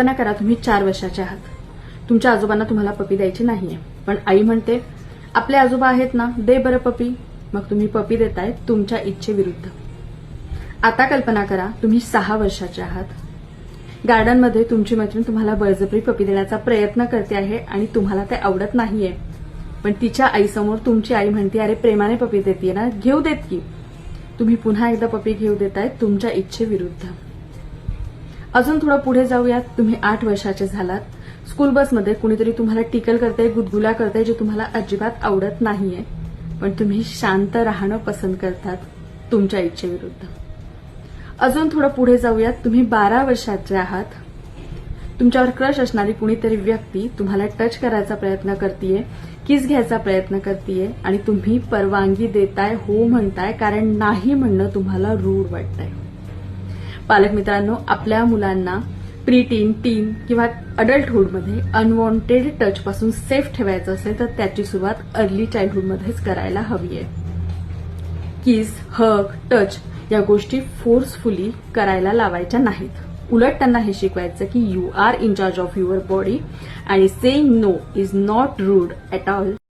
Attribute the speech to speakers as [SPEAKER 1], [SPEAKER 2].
[SPEAKER 1] कल्पना करा तुम्ही चार वर्षाचे आहात. तुमच्या आजोबांना तुम्हाला पपी द्यायची नाहीये. पण आई म्हणते आपले आजोबा आहेत ना दे बरं पपी. मग तुम्ही पपी देताय तुमच्या इच्छेविरुद्ध. आता कल्पना करा तुम्ही सहा वर्षाचे आहात. गार्डनमध्ये तुमची मैत्रीण तुम्हाला बळजबरी पपी देण्याचा प्रयत्न करते आहे आणि तुम्हाला ते आवडत नाहीये. पण तिच्या आईसमोर तुमची आई म्हणते अरे प्रेमाने पपी देते ना घेऊ देत की. तुम्ही पुन्हा एकदा पपी घेऊ देताय तुमच्या इच्छेविरुद्ध. अजून थोडं पुढे जाऊयात. तुम्ही आठ वर्षाचे झालात. स्कूल बसमध्ये कुणीतरी तुम्हाला टिकल करते गुदगुला करते जे तुम्हाला अजिबात आवडत नाहीये. पण तुम्ही शांत राहणं पसंत करतात तुमच्या इच्छेविरुद्ध. अजून थोडं पुढे जाऊयात. तुम्ही बारा वर्षाचे आहात. तुमच्यावर क्रश असणारी कुणीतरी व्यक्ती तुम्हाला टच करायचा प्रयत्न करतीये किस घ्यायचा प्रयत्न करतीये आणि तुम्ही परवानगी देताय हो म्हणताय कारण नाही म्हणणं तुम्हाला रूढ वाटतंय. पालक मित्रांनो आपल्या मुलांना प्री टीन टीन किंवा अडल्टहुडमध्ये अनवॉन्टेड टचपासून सेफ ठेवायचं असेल तर त्याची सुरुवात अर्ली चाइल्डहुडमध्येच करायला हवी आहे. किस हग टच या गोष्टी फोर्सफुली करायला लावायच्या नाहीत. उलट त्यांना हे शिकवायचं की you are in charge of your body आणि saying no is not rude at all